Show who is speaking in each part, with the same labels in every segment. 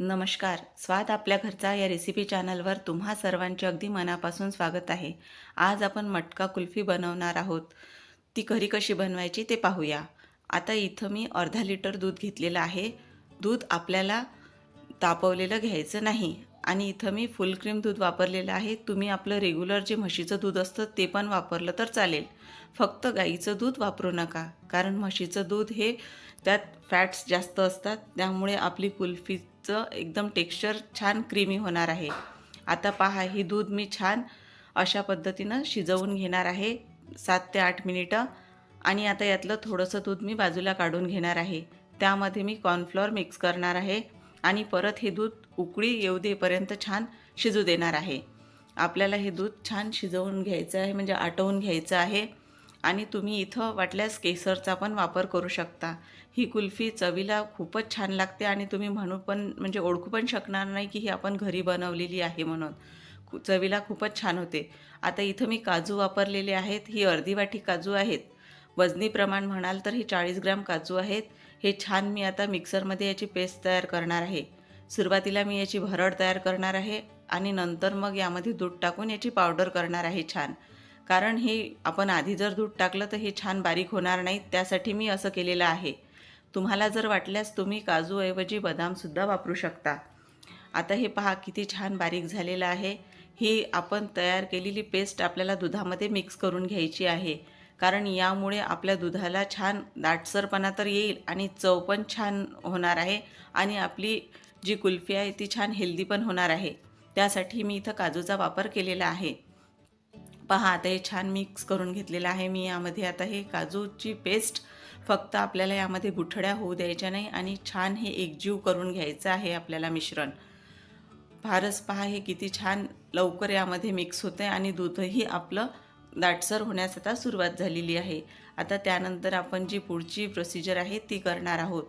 Speaker 1: नमस्कार. स्वाद आपल्या घरचा या रेसिपी चॅनलवर तुम्हा सर्वांचे अगदी मनापासून स्वागत आहे. आज आपण मटका कुल्फी बनवणार आहोत. ती घरी कशी बनवायची ते पाहूया. आता इथं मी अर्धा लिटर दूध घेतलेलं आहे. दूध आपल्याला तापवलेलं घ्यायचं नाही. आणि इथं मी फुल क्रीम दूध वापरलेलं आहे. तुम्ही आपलं रेग्युलर जे म्हशीचं दूध असतं ते पण वापरलं तर चालेल. फक्त गाईचं दूध वापरू नका. कारण म्हशीचं दूध हे त्यात फॅट्स जास्त असतात. त्यामुळे आपली कुल्फी दूधचं एकदम टेक्स्चर छान क्रीमी होणार आहे. आता पहा ही दूध मी छान अशा पद्धतीनं शिजवून घेणार आहे. सात ते आठ मिनिटं. आणि आता यातलं थोडंसं दूध मी बाजूला काढून घेणार आहे. त्यामध्ये मी कॉर्नफ्लॉर मिक्स करणार आहे. आणि परत हे दूध उकळी येऊ देपर्यंत छान शिजू देणार आहे. आपल्याला हे दूध छान शिजवून घ्यायचं आहे म्हणजे आटवून घ्यायचं आहे. आणि तुम्ही इथं वाटल्यास केसरचा पण वापर करू शकता. ही कुल्फी चवीला खूपच छान लागते आणि तुम्ही म्हणू पण म्हणजे ओळखू पण शकणार नाही की ही आपण घरी बनवलेली आहे म्हणून. चवीला खूपच छान होते. आता इथं मी काजू वापरलेले आहेत. ही अर्धी वाटी काजू आहेत. वजनी प्रमाण म्हणाल तर हे चाळीस ग्राम काजू आहेत. हे छान मी आता मिक्सरमध्ये याची पेस्ट तयार करणार आहे. सुरुवातीला मी याची भरड तयार करणार आहे आणि नंतर मग यामध्ये दूध टाकून याची पावडर करणार आहे छान. कारण हे आपण आधी जर दूध टाकलं तर हे छान बारीक होणार नाही त्यासाठी मी असं केलेलं आहे. तुम्हाला जर वाटल्यास तुम्ही काजूऐवजी बदामसुद्धा वापरू शकता. आता हे पहा किती छान बारीक झालेलं आहे. ही आपण तयार केलेली पेस्ट आपल्याला दुधामध्ये मिक्स करून घ्यायची आहे. कारण यामुळे आपल्या दुधाला छान दाटसरपणा तर येईल आणि चव पण छान होणार आहे आणि आपली जी कुल्फी आहे ती छान हेल्दी पण होणार आहे. त्यासाठी मी इथं काजूचा वापर केलेला आहे. पहा आता हे छान मिक्स करून घेतलेलं आहे मी. यामध्ये आता हे काजूची पेस्ट फक्त आपल्याला यामध्ये गुठड्या होऊ द्यायच्या नाही आणि छान हे एकजीव करून घ्यायचं आहे आपल्याला मिश्रण. फारच पहा हे किती छान लवकर यामध्ये मिक्स होते आणि दूधही आपलं दाटसर होण्यास आता सुरुवात झालेली आहे. आता त्यानंतर आपण जी पुढची प्रोसिजर आहे ती करणार आहोत.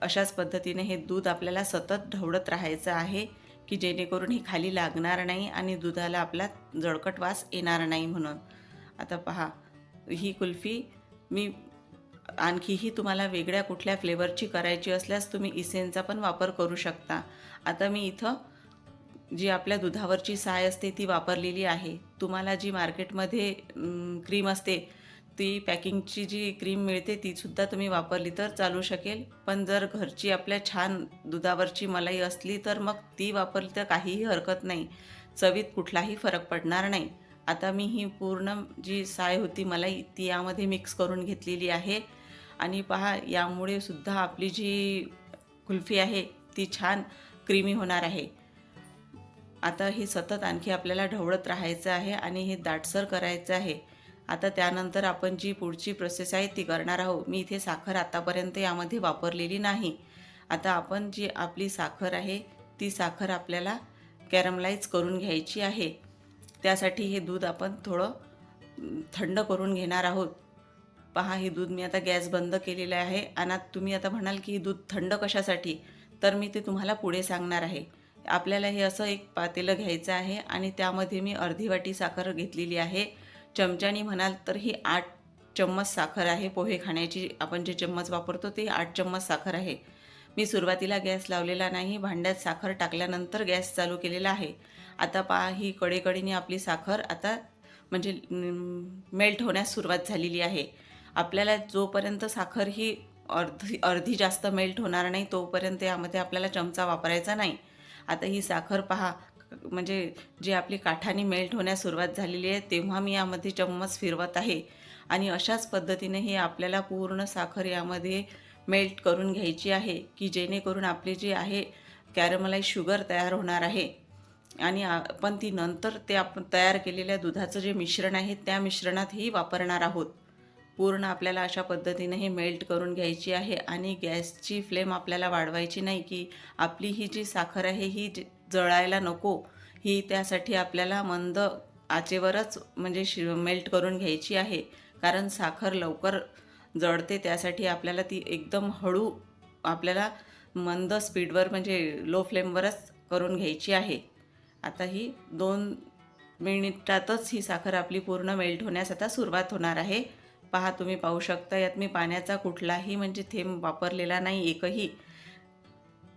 Speaker 1: अशाच पद्धतीने हे दूध आपल्याला सतत ढवळत राहायचं आहे. की जेणेकरून हे खाली लागणार नाही आणि दुधाला आपला जळकट वास येणार नाही म्हणून. आता पहा ही कुल्फी मी आणखीही तुम्हाला वेगळ्या कुठल्या फ्लेवरची करायची असल्यास तुम्ही इसेनचा पण वापर करू शकता. आता मी इथं जी आपल्या दुधावरची साय असते ती वापरलेली आहे. तुम्हाला जी मार्केटमध्ये क्रीम असते ती पॅकिंगची जी क्रीम मिळते तीसुद्धा तुम्ही वापरली तर चालू शकेल. पण जर घरची आपल्या छान दुधावरची मलाई असली तर मग ती वापरली तर काहीही हरकत नाही. चवीत कुठलाही फरक पडणार नाही. आता मी ही पूर्ण जी साय होती मलाई ती यामध्ये मिक्स करून घेतलेली आहे. आणि पहा यामुळे सुद्धा आपली जी कुल्फी आहे ती छान क्रीमी होणार आहे. आता हे सतत आणखी आपल्याला ढवळत राहायचं आहे आणि हे दाटसर करायचं आहे. आता त्यानंतर आपण जी पुढची प्रोसेस आहे ती करणार आहोत. मी इथे साखर आतापर्यंत यामध्ये वापरलेली नाही. आता आपण जी आपली साखर आहे ती साखर आपल्याला कॅरमलाईज करून घ्यायची आहे. त्यासाठी हे दूध आपण थोडं थंड करून घेणार आहोत. पहा हे दूध मी आता गॅस बंद केलेलं आहे. आणि तुम्ही आता म्हणाल की हे दूध थंड कशासाठी? तर मी ते तुम्हाला पुढे सांगणार आहे. आपल्याला हे असं एक पातेलं घ्यायचं आहे आणि त्यामध्ये मी अर्धी वाटी साखर घेतलेली आहे. चमच्यानी म्हणाल तर ही आठ चम्मच साखर आहे. पोहे खाण्याची आपण जे चम्मच वापरतो ते आठ चम्मच साखर आहे. मी सुरुवातीला गॅस लावलेला नाही भांड्यात साखर टाकल्यानंतर गॅस चालू केलेला आहे. आता पहा ही कडेकडीने आपली साखर आता म्हणजे मेल्ट होण्यास सुरुवात झालेली आहे. आपल्याला जोपर्यंत साखर ही अर्धी अर्धी जास्त मेल्ट होणार नाही तोपर्यंत यामध्ये आपल्याला चमचा वापरायचा नाही. आता ही साखर पहा म्हणजे जी आपली काठाने मेल्ट होण्यास सुरुवात झालेली आहे तेव्हा मी यामध्ये चम्मच फिरवत आहे. आणि अशाच पद्धतीने हे आपल्याला पूर्ण साखर यामध्ये मेल्ट करून घ्यायची आहे की जेणेकरून आपली जी आहे कॅरमलाईज शुगर तयार होणार आहे. आणि आपण ती नंतर ते आपण तयार केलेल्या दुधाचं जे मिश्रण आहे त्या मिश्रणातही वापरणार आहोत. पूर्ण आपल्याला अशा पद्धतीने हे मेल्ट करून घ्यायची आहे आणि गॅसची फ्लेम आपल्याला वाढवायची नाही की आपली ही जी साखर आहे ही जळायला नको ही त्यासाठी आपल्याला मंद आचेवरच म्हणजे शि मेल्ट करून घ्यायची आहे. कारण साखर लवकर जळते त्यासाठी आपल्याला ती एकदम हळू आपल्याला मंद स्पीडवर म्हणजे लो फ्लेमवरच करून घ्यायची आहे. आता ही दोन मिनिटातच ही साखर आपली पूर्ण मेल्ट होण्यास आता सुरुवात होणार आहे. पहा तुम्ही पाहू शकता यात मी पाण्याचा कुठलाही म्हणजे थेंब वापरलेला नाही एकही.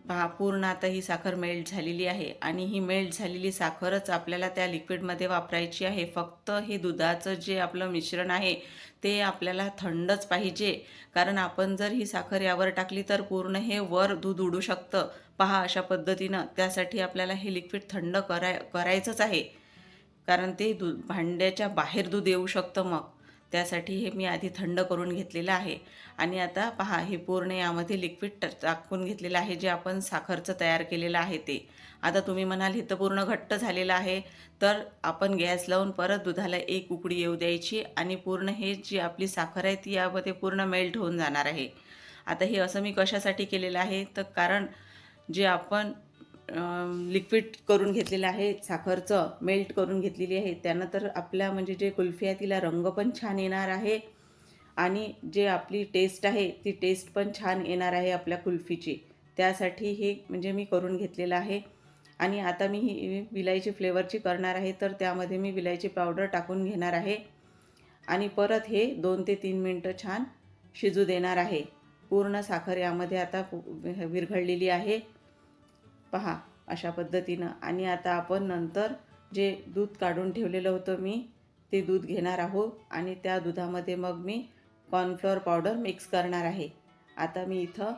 Speaker 1: पहा पूर्ण आता ही साखर मेल्ट झालेली आहे आणि ही मेल्ट झालेली साखरच आपल्याला त्या लिक्विडमध्ये वापरायची आहे. फक्त हे दुधाचं जे आपलं मिश्रण आहे ते आपल्याला थंडच पाहिजे. कारण आपण जर ही साखर यावर टाकली तर पूर्ण हे वर दूध उडू शकतं. पहा अशा पद्धतीनं त्यासाठी आपल्याला हे लिक्विड थंड कराय करायचंच आहे. कारण ते दूध भांड्याच्या बाहेर दूध येऊ शकतं मग. त्यासाठी हे मी आधी थंड करून घेतलेलं आहे. आणि आता पहा हे पूर्ण यामध्ये लिक्विड टाकून घेतलेलं आहे जे आपण साखरचं तयार केलेलं आहे ते. आता तुम्ही म्हणाल हे तर पूर्ण घट्ट झालेलं आहे. तर आपण गॅस लावून परत दुधाला एक उकडी येऊ द्यायची आणि पूर्ण हे जी आपली साखर आहे ती यामध्ये पूर्ण मेल्ट होऊन जाणार आहे. आता हे असं मी कशासाठी केलेलं आहे? तर कारण जे आपण लिक्विड करून घेतलेलं आहे साखरचं मेल्ट करून घेतलेली आहे. त्यानं तर आपल्या म्हणजे जे कुल्फी आहे तिला रंग पण छान येणार आहे. आणि जे आपली टेस्ट आहे ती टेस्ट पण छान येणार आहे आपल्या कुल्फीची. त्यासाठी हे म्हणजे मी करून घेतलेलं आहे. आणि आता मी ही विलायची फ्लेवरची करणार आहे तर त्यामध्ये मी विलायची पावडर टाकून घेणार आहे. आणि परत हे दोन ते तीन मिनटं छान शिजू देणार आहे. पूर्ण साखर यामध्ये आता विरघळलेली आहे. पहा अशा पद्धतीनं. आणि आता आपण नंतर जे दूध काढून ठेवलेलं होतं मी ते दूध घेणार आहोत. आणि त्या दुधामध्ये मग मी कॉर्नफ्लॉवर पावडर मिक्स करणार आहे. आता मी इथं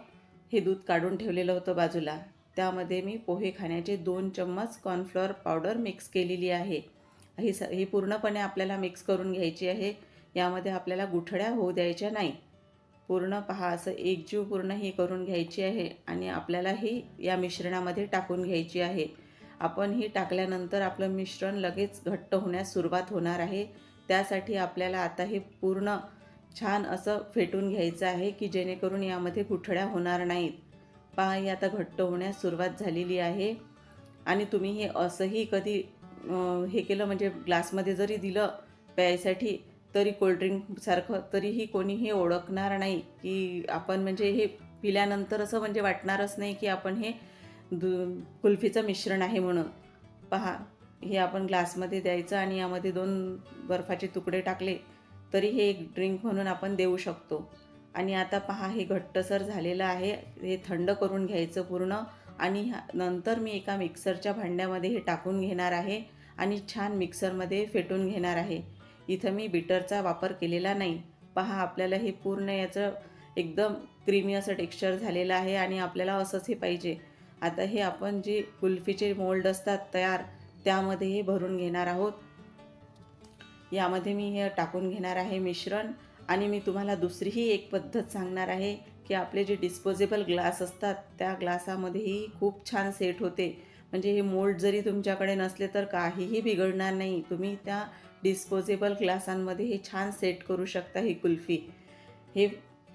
Speaker 1: हे दूध काढून ठेवलेलं होतं बाजूला. त्यामध्ये मी पोहे खाण्याचे दोन चम्मच कॉर्नफ्लॉवर पावडर मिक्स केलेली आहे. ही स ही पूर्णपणे आपल्याला मिक्स करून घ्यायची आहे. यामध्ये आपल्याला गुठळ्या होऊ द्यायच्या नाही. पूर्ण पहा असं एकजीव पूर्ण ही करून घ्यायची आहे आणि आपल्याला ही या मिश्रणामध्ये टाकून घ्यायची आहे. आपण ही टाकल्यानंतर आपलं मिश्रण लगेच घट्ट होण्यास सुरुवात होणार आहे. त्यासाठी आपल्याला आता हे पूर्ण छान असं फेटून घ्यायचं आहे की जेणेकरून यामध्ये गुठळ्या होणार नाहीत. पहा ही आता घट्ट होण्यास सुरुवात झालेली आहे. आणि तुम्ही हे असंही कधी हे केलं म्हणजे ग्लासमध्ये जरी दिलं प्यायसाठी तरी कोल्ड्रिंकसारखं तरीही कोणी हे ओळखणार नाही की आपण म्हणजे हे पिल्यानंतर असं म्हणजे वाटणारच नाही की आपण हे दु कुल्फीचं मिश्रण आहे म्हणून. पहा हे आपण ग्लासमध्ये द्यायचं आणि यामध्ये दोन बर्फाचे तुकडे टाकले तरी हे एक ड्रिंक म्हणून आपण देऊ शकतो. आणि आता पहा हे घट्टसर झालेलं आहे. हे थंड करून घ्यायचं पूर्ण आणि ह्या- नंतर मी एका मिक्सरच्या भांड्यामध्ये हे टाकून घेणार आहे आणि छान मिक्सरमध्ये फेटून घेणार आहे. इथं मी बिटरचा वापर केलेला नाही. पहा आपल्याला हे पूर्ण याचं एकदम क्रीमी असं टेक्स्चर झालेलं आहे आणि आपल्याला असंच हे पाहिजे. आता हे आपण जे कुल्फीचे मोल्ड असतात तयार त्यामध्ये हे भरून घेणार आहोत. यामध्ये मी हे टाकून घेणार आहे मिश्रण आणि मी तुम्हाला दुसरीही एक पद्धत सांगणार आहे की आपले जे डिस्पोजेबल ग्लास असतात त्या ग्लासामध्येही खूप छान सेट होते. म्हणजे हे मोल्ड जरी तुमच्याकडे नसले तर काहीही बिघडणार नाही. तुम्ही त्या डिस्पोजेबल ग्लासांमध्ये हे छान सेट करू शकता ही कुल्फी. हे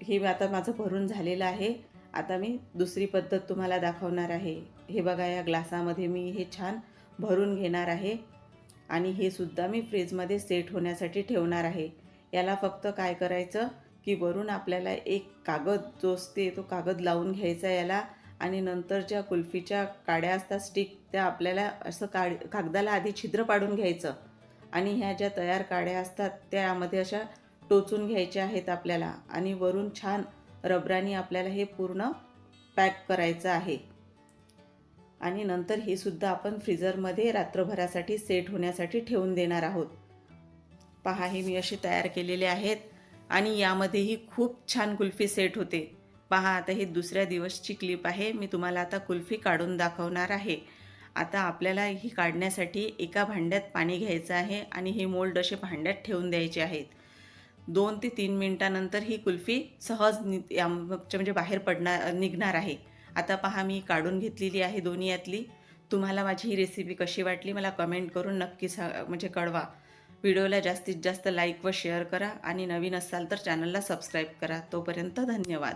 Speaker 1: हे आता माझं भरून झालेलं आहे. आता मी दुसरी पद्धत तुम्हाला दाखवणार आहे. हे बघा या ग्लासामध्ये मी हे छान भरून घेणार आहे. आणि हे सुद्धा मी फ्रीजमध्ये सेट होण्यासाठी ठेवणार आहे. याला फक्त काय करायचं? की वरून आपल्याला एक कागद जो असते तो कागद लावून घ्यायचा याला. आणि नंतर ज्या कुल्फीच्या काड्या असतात स्टिक त्या आपल्याला असं काड कागदाला आधी छिद्र पाडून घ्यायचं. आणि ह्या ज्या तयार काड्या असतात त्यामध्ये अशा टोचून घ्यायच्या आहेत आपल्याला. आणि वरून छान रबराने आपल्याला हे पूर्ण पॅक करायचं आहे. आणि नंतर हे सुद्धा आपण फ्रीजरमध्ये रात्रभरासाठी सेट होण्यासाठी ठेवून देणार आहोत. पहा हे मी असे तयार केलेले आहेत. आणि यामध्येही खूप छान कुल्फी सेट होते. पहा आता हे दुसऱ्या दिवसची क्लिप आहे. मी तुम्हाला आता कुल्फी काढून दाखवणार आहे. आता आपल्याला ही काढण्यासाठी एका भांड्यात पाणी घ्यायचं आहे आणि हे मोल्ड असे भांड्यात ठेवून द्यायचे आहेत. दोन ते तीन मिनटानंतर ही कुल्फी सहज नि म्हणजे बाहेर पडणार निघणार आहे. आता पहा मी काढून घेतलेली आहे दोन्ही यातली. तुम्हाला माझी ही रेसिपी कशी वाटली मला कमेंट करून नक्की सा म्हणजे कळवा. व्हिडिओला जास्तीत जास्त लाईक व शेअर करा आणि नवीन असाल तर चॅनलला सबस्क्राईब करा. तोपर्यंत धन्यवाद.